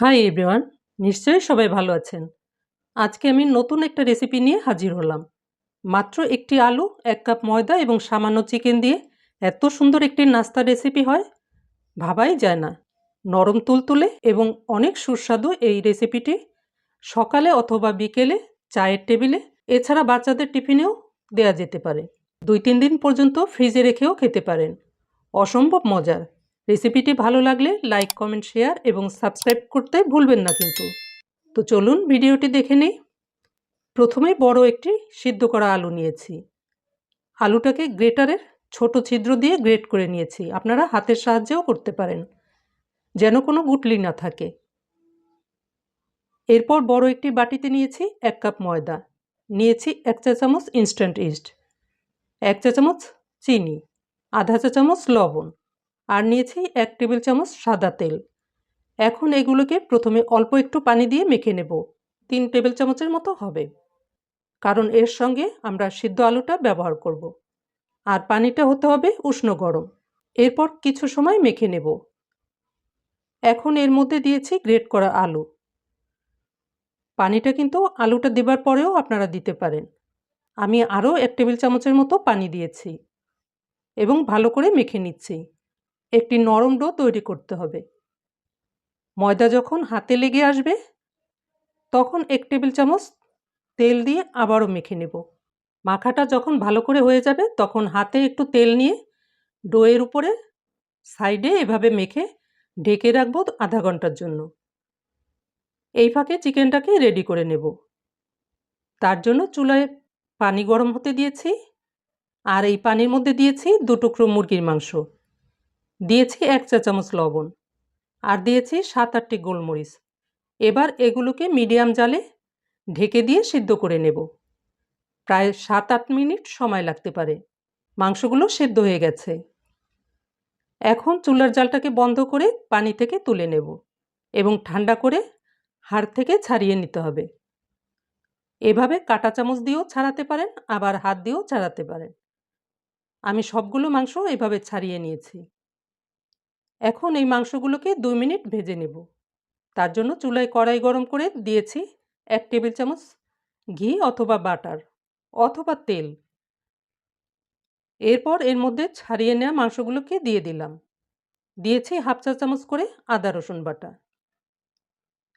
Hi everyone নিশ্চয়ই সবাই ভালো আছেন। আজকে আমি নতুন একটা রেসিপি নিয়ে হাজির হলাম। মাত্র একটি আলু, এক কাপ ময়দা এবং সামান্য চিকেন দিয়ে এত সুন্দর একটি নাস্তা রেসিপি হয়? ভাবাই যায় না। নরম তুলতুলে এবং অনেক সুস্বাদু এই রেসিপিটি সকালে অথবা বিকেলে চায়ের টেবিলে, এছাড়া বাচ্চাদের টিফিনেও দেয়া যেতে পারে। দুই তিন দিন পর্যন্ত ফ্রিজে রেখেও খেতে পারেন। অসম্ভব মজার। রেসিপিটি ভালো লাগলে লাইক, কমেন্ট, শেয়ার এবং সাবস্ক্রাইব করতে ভুলবেন না কিন্তু। তো চলুন ভিডিওটি দেখে নেই। প্রথমেই বড় একটি সিদ্ধ করা আলু নিয়েছি। আলুটাকে গ্রেটারের ছোট ছিদ্র দিয়ে গ্রেট করে নিয়েছি। আপনারা হাতের সাহায্যেও করতে পারেন, যেন কোনো গুটলি না থাকে। এরপর বড় একটি বাটিতে নিয়েছি এক কাপ ময়দা। নিয়েছি এক চা চামচ ইনস্ট্যান্ট ইস্ট এক চা চামচ চিনি, আধা চা চামচ লবণ। আর নিয়েছি এক টেবিল চামচ সাদা তেল। এখন এগুলোকে প্রথমে অল্প একটু পানি দিয়ে মেখে নেব। তিন টেবিল চামচের মতো হবে। কারণ এর সঙ্গে আমরা সিদ্ধ আলুটা ব্যবহার করব। আর পানিটা হতে হবে উষ্ণ গরম। এরপর কিছু সময় মেখে নেব। এখন এর মধ্যে দিয়েছি গ্রেট করা আলু। পানিটা কিন্তু আলুটা দেবার পরেও আপনারা দিতে পারেন। আমি আরও এক টেবিল চামচের মতো পানি দিয়েছি। এবং ভালো করে মেখে নিচ্ছি। একটি নরম ডো তৈরি করতে হবে। ময়দা যখন হাতে লেগে আসবে, তখন এক টেবিল চামচ তেল দিয়ে আবারও মেখে নেব। মাখাটা যখন ভালো করে হয়ে যাবে, তখন হাতে একটু তেল নিয়ে ডোয়ের উপরে সাইডে এভাবে মেখে ঢেকে রাখব আধা ঘণ্টার জন্য। এই ফাঁকে চিকেনটাকে রেডি করে নেব। তার জন্য চুলায় পানি গরম হতে দিয়েছি, আর এই পানির মধ্যে দিয়েছি দু টুকরো মুরগির মাংস। দিয়েছি এক চা চামচ লবণ আর দিয়েছি সাত আটটি গোলমরিচ। এবার এগুলোকে মিডিয়াম জালে ঢেকে দিয়ে সিদ্ধ করে নেব। প্রায় সাত আট মিনিট সময় লাগতে পারে। মাংসগুলো সেদ্ধ হয়ে গেছে। এখন চুলার জালটাকে বন্ধ করে পানি থেকে তুলে নেব এবং ঠান্ডা করে হাড় থেকে ছাড়িয়ে নিতে হবে। এভাবে কাটা চামচ দিয়েও ছাড়াতে পারেন, আবার হাত দিয়েও ছাড়াতে পারেন। আমি সবগুলো মাংস এভাবে ছাড়িয়ে নিয়েছি। এখন এই মাংসগুলোকে দুই মিনিট ভেজে নেব। তার জন্য চুলায় কড়াই গরম করে দিয়েছি এক টেবিল চামচ ঘি অথবা বাটার অথবা তেল। এরপর এর মধ্যে ছাড়িয়ে নেওয়া মাংসগুলোকে দিয়ে দিলাম। দিয়েছি হাফ চা চামচ করে আদা রসুন বাটা।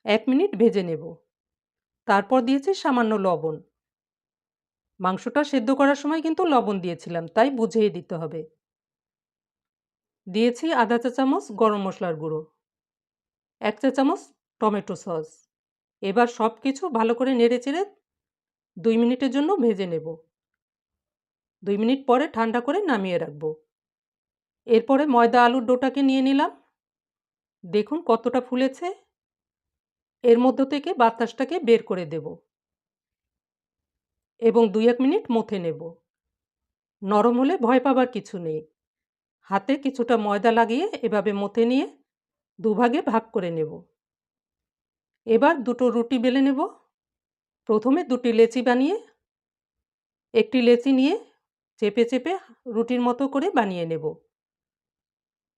এক মিনিট ভেজে নেব। তারপর দিয়েছি সামান্য লবণ। মাংসটা সেদ্ধ করার সময় কিন্তু লবণ দিয়েছিলাম, তাই বুঝিয়ে দিতে হবে। দিয়েছি আধা চা চামচ গরম মশলার গুঁড়ো, এক চা চামচ টমেটো সস। এবার সব কিছু ভালো করে নেড়ে চেড়ে দুই মিনিটের জন্য ভেজে নেব। দুই মিনিট পরে ঠান্ডা করে নামিয়ে রাখব। এরপরে ময়দা আলুর ডোটাকে নিয়ে নিলাম। দেখুন কতটা ফুলেছে। এর মধ্য থেকে বাতাসটাকে বের করে দেব। এবং দুই এক মিনিট মথে নেব। নরম হলে ভয় পাবার কিছু নেই। হাতে কিছুটা ময়দা লাগিয়ে এভাবে মথে নিয়ে দুভাগে ভাগ করে নেব। এবার দুটো রুটি বেলে নেব। প্রথমে দুটি লেচি বানিয়ে, একটি লেচি নিয়ে চেপে চেপে রুটির মতো করে বানিয়ে নেব।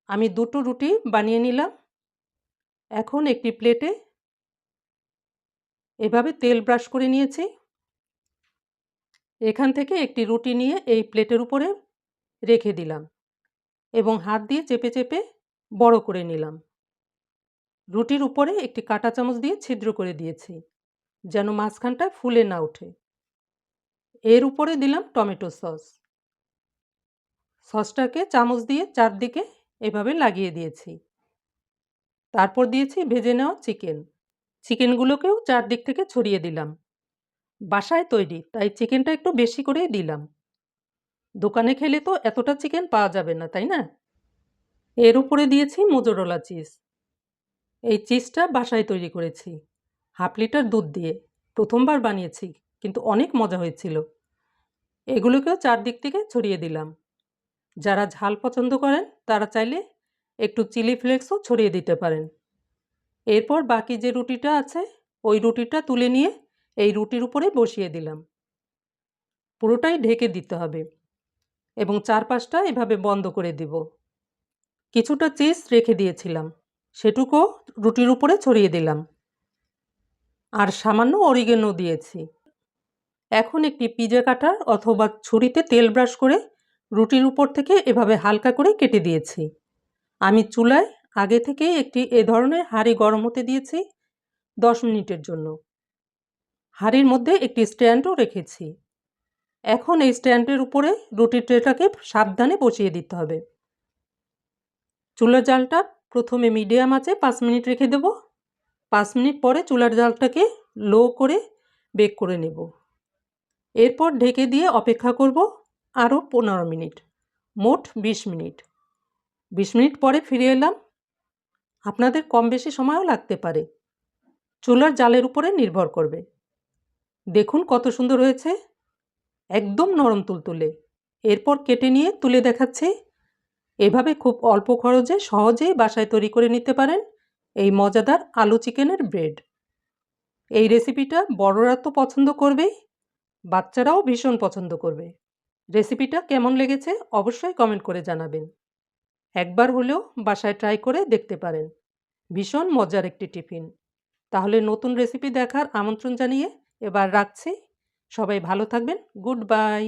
আমি দুটো রুটি বানিয়ে নিলাম। এখন একটি প্লেটে এভাবে তেল ব্রাশ করে নিয়েছি। এখান থেকে একটি রুটি নিয়ে এই প্লেটের উপরে রেখে দিলাম। এবং হাত দিয়ে চেপে চেপে বড় করে নিলাম। রুটির উপরে একটি কাঁটা চামচ দিয়ে ছিদ্র করে দিয়েছি, যেন মাঝখানটা ফুলে না ওঠে। এর উপরে দিলাম টমেটো সস। সসটাকে চামচ দিয়ে চারদিকে এভাবে লাগিয়ে দিয়েছি। তারপর দিয়েছি ভেজে নেওয়া চিকেন। চিকেনগুলোকেও চারদিক থেকে ছড়িয়ে দিলাম। বাসায় তৈরি, তাই চিকেনটা একটু বেশি করেই দিলাম। দোকানে খেলে তো এতটা চিকেন পাওয়া যাবে না, তাই না? এর উপরে দিয়েছি মোজোরোলা চিজ। এই চিজটা বাসায় তৈরি করেছি। হাফ লিটার দুধ দিয়ে। প্রথমবার বানিয়েছি, কিন্তু অনেক মজা হয়েছিল। এগুলোকেও চারদিক থেকে ছড়িয়ে দিলাম। যারা ঝাল পছন্দ করেন, তারা চাইলে একটু চিলি ফ্লেক্সও ছড়িয়ে দিতে পারেন। এরপর বাকি যে রুটিটা আছে, ওই রুটিটা তুলে নিয়ে এই রুটির উপরে বসিয়ে দিলাম। পুরোটাই ঢেকে দিতে হবে। এবং চারপাশটা এভাবে বন্ধ করে দিব। কিছুটা চিজ রেখে দিয়েছিলাম। সেটুকু রুটির উপরে ছড়িয়ে দিলাম। আর সামান্য অরিগেনো দিয়েছি। এখন একটি পিজা কাটার অথবা ছুরিতে তেল ব্রাশ করে রুটির উপর থেকে এভাবে হালকা করে কেটে দিয়েছি। আমি চুলায় আগে থেকেই একটি এ ধরনের হাঁড়ি গরম হতে দিয়েছি দশ মিনিটের জন্য। হাঁড়ির মধ্যে একটি স্ট্যান্ডও রেখেছি। এখন এই স্ট্যান্ডের উপরে রুটির ট্রেটাকে সাবধানে বসিয়ে দিতে হবে। চুলার জালটা প্রথমে মিডিয়াম আছে, পাঁচ মিনিট রেখে দেব। পাঁচ মিনিট পরে চুলার জালটাকে লো করে বেক করে নেব। এরপর ঢেকে দিয়ে অপেক্ষা করব আরও পনেরো মিনিট, মোট বিশ মিনিট। বিশ মিনিট পরে ফিরে এলাম। আপনাদের কম বেশি সময়ও লাগতে পারে। চুলার জালের উপরে নির্ভর করবে। দেখুন কত সুন্দর হয়েছে। একদম নরম তুলতুলে এরপর কেটে নিয়ে তুলে দেখাচ্ছি। এভাবে খুব অল্প খরচে সহজেই বাসায় তৈরি করে নিতে পারেন এই মজাদার আলু চিকেনের ব্রেড। এই রেসিপিটা বড়রা তো পছন্দ করবেই, বাচ্চারাও ভীষণ পছন্দ করবে। রেসিপিটা কেমন লেগেছে অবশ্যই কমেন্ট করে জানাবেন। একবার হলেও বাসায় ট্রাই করে দেখতে পারেন। ভীষণ মজার একটি টিফিন। তাহলে নতুন রেসিপি দেখার আমন্ত্রণ জানিয়ে এবার রাখছি। সবাই ভালো থাকবেন গুড বাই।